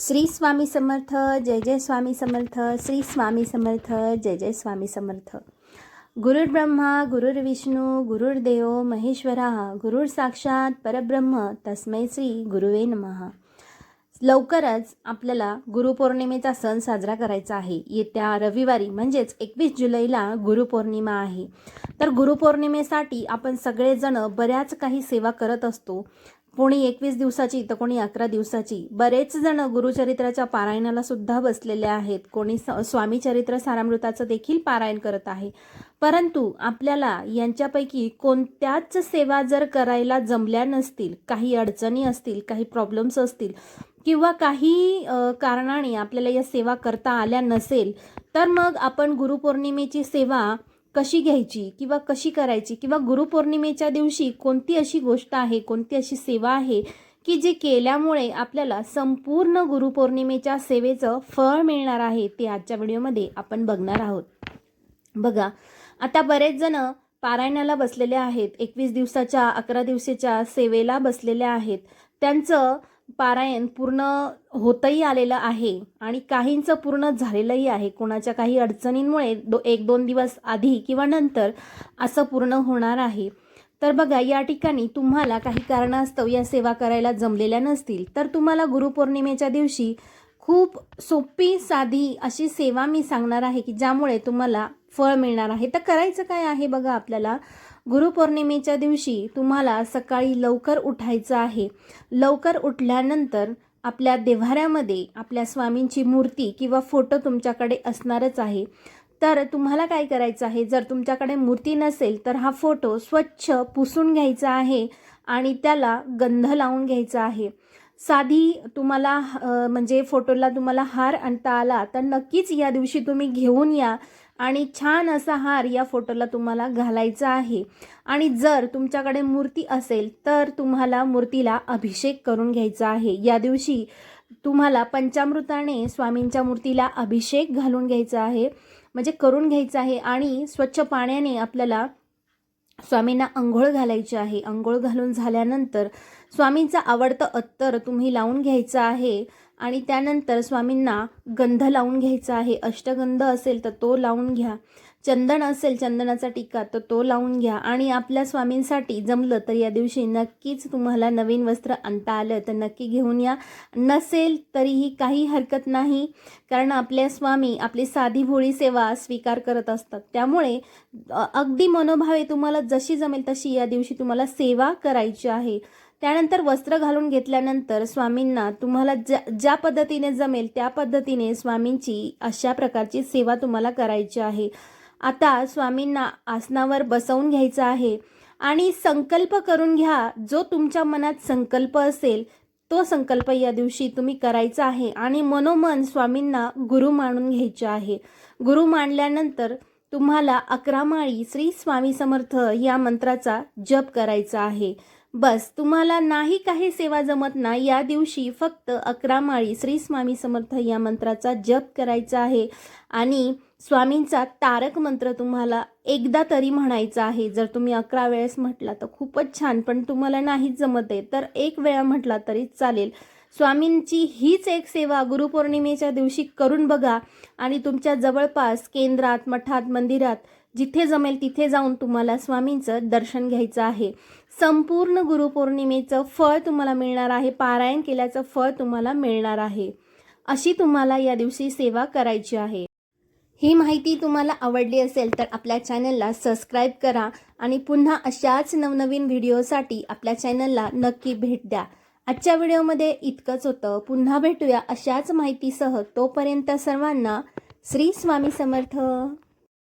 श्री स्वामी समर्थ जय जय स्वामी समर्थ श्री स्वामी समर्थ जय जय स्वामी समर्थ. गुरुर्ब्रह्मा गुरुर्विष्णू गुरुर्देव महेश्वरा गुरुर साक्षात परब्रह्म तस्मै श्री गुरुवे नमः. लवकरच आपल्याला गुरुपौर्णिमेचा सण साजरा करायचा आहे. येत्या रविवारी म्हणजेच एकवीस जुलैला गुरुपौर्णिमा आहे. तर गुरुपौर्णिमेसाठी आपण सगळेजण बऱ्याच काही सेवा करत असतो. कोणी एकवीस दिवसाची तर कोणी अकरा दिवसाची. बरेच जण गुरुचरित्राच्या पारायणाला सुद्धा बसलेले आहेत. कोणी स स्वामी चरित्र सारामृताचं देखील पारायण करत आहे. परंतु आपल्याला यांच्यापैकी कोणत्याच सेवा जर करायला जमल्या नसतील काही अडचणी असतील काही प्रॉब्लेम्स असतील किंवा काही कारणाने आपल्याला या सेवा करता आल्या नसेल तर मग आपण गुरुपौर्णिमेची सेवा कशी घ्यायची किंवा कशी करायची किंवा गुरुपौर्णिमेच्या दिवशी कोणती अशी गोष्ट आहे कोणती अशी सेवा आहे की जी केल्यामुळे आपल्याला संपूर्ण गुरुपौर्णिमेच्या सेवेचं फळ मिळणार आहे ते आजच्या व्हिडिओमध्ये आपण बघणार आहोत. बघा आता बरेच जण पारायणाला बसलेले आहेत एकवीस दिवसाच्या अकरा दिवसाच्या सेवेला बसलेले आहेत. त्यांचं पारायण पूर्ण होतही आलेलं आहे आणि काहींचं पूर्ण झालेलंही आहे. कोणाच्या काही अडचणींमुळे दो एक दोन दिवस आधी किंवा नंतर असं पूर्ण होणार आहे. तर बघा या ठिकाणी तुम्हाला काही कारणास्तव या सेवा करायला जमलेल्या नसतील. तर तुम्हाला गुरुपौर्णिमेच्या दिवशी खूप सोपी साधी अशी सेवा मी सांगणार आहे की ज्यामुळे तुम्हाला फळ मिळणार आहे. तर करायचं काय आहे बघा आपल्याला? गुरुपौर्णिमेच्या दिवशी तुम्हाला सकाळी लवकर उठायचं आहे. लवकर उठल्यानंतर आपल्या देव्हाऱ्यामध्ये आपल्या स्वामींची मूर्ती किंवा फोटो तुमच्याकडे असणारच आहे. तर तुम्हाला काय करायचं आहे? जर तुमच्याकडे मूर्ती नसेल तर हा फोटो स्वच्छ पुसून घ्यायचा आहे आणि त्याला गंध लावून घ्यायचा आहे. साधी तुम्हाला म्हणजे फोटोला तुम्हाला हार आणता आला तर नक्कीच या दिवशी तुम्ही घेऊन या आणि छान असा हार या फोटोला तुम्हाला घालायचा आहे. आणि जर तुमच्याकडे मूर्ती असेल तर तुम्हाला मूर्तीला अभिषेक करून घ्यायचा आहे. या दिवशी तुम्हाला पंचामृताने स्वामींच्या मूर्तीला अभिषेक घालून घ्यायचा आहे म्हणजे करून घ्यायचं आहे आणि स्वच्छ पाण्याने आपल्याला स्वामींना आंघोळ घालायची आहे. आंघोळ घालून झाल्यानंतर स्वामींचं आवडतं अत्तर तुम्ही लावून घ्यायचं आहे. आणि त्यानंतर स्वामींना गंध लावून घ्यायचा आहे. अष्टगंध असेल तर तो लावून घ्या. चंदन असेल चंदनाचा टीका तर तो लावून घ्या. आणि आपल्या स्वामींसाठी जमलं तर या दिवशी नक्कीच तुम्हाला नवीन वस्त्र आणता आलं तर नक्की घेऊन या. नसेल तरीही काही हरकत नाही कारण आपल्या स्वामी आपली साधी भोळी सेवा स्वीकार करत असतात. त्यामुळे अगदी मनोभावे तुम्हाला जशी जमेल तशी या दिवशी तुम्हाला सेवा करायची आहे. त्यानंतर वस्त्र घालून घेतल्यानंतर स्वामींना तुम्हाला ज्या ज्या पद्धतीने जमेल त्या पद्धतीने स्वामींची अशा प्रकारची सेवा तुम्हाला करायची आहे. आता स्वामींना आसनावर बसवून घ्यायचं आहे आणि संकल्प करून घ्या. जो तुमच्या मनात संकल्प असेल तो संकल्प या दिवशी तुम्ही करायचा आहे आणि मनोमन स्वामींना गुरु मानून घ्यायचे आहे. गुरु मानल्यानंतर तुम्हाला अकरा माळी श्री स्वामी समर्थ या मंत्राचा जप करायचा आहे. बस तुम्हाला नाही काही सेवा जमत ना या दिवशी फक्त अकरा माळी श्री स्वामी समर्थ या मंत्राचा जप करायचा आहे आणि स्वामींचा तारक मंत्र तुम्हाला एकदा तरी म्हणायचा आहे. जर तुम्ही अकरा वेळेस म्हटला तर खूपच छान पण तुम्हाला नाहीच जमत आहे तर एक वेळा म्हटला तरी चालेल. स्वामींची हीच एक सेवा गुरुपौर्णिमेच्या दिवशी करून बघा. आणि तुमच्या जवळपास केंद्रात मठात मंदिरात जिथे जमेल तिथे जाऊन तुम्हाला स्वामींचं दर्शन घ्यायचं आहे. संपूर्ण गुरुपौर्णिमेचं फळ तुम्हाला मिळणार आहे. पारायण केल्याचं फळ तुम्हाला मिळणार आहे. अशी तुम्हाला या दिवशी सेवा करायची आहे. ही माहिती तुम्हाला आवडली असेल तर आपल्या चॅनलला सबस्क्राईब करा आणि पुन्हा अशाच नवनवीन व्हिडिओसाठी आपल्या चॅनलला नक्की भेट द्या. आजच्या व्हिडिओमध्ये इतकंच होतं. पुन्हा भेटूया अशाच माहितीसह तोपर्यंत सर्वांना श्री स्वामी समर्थ.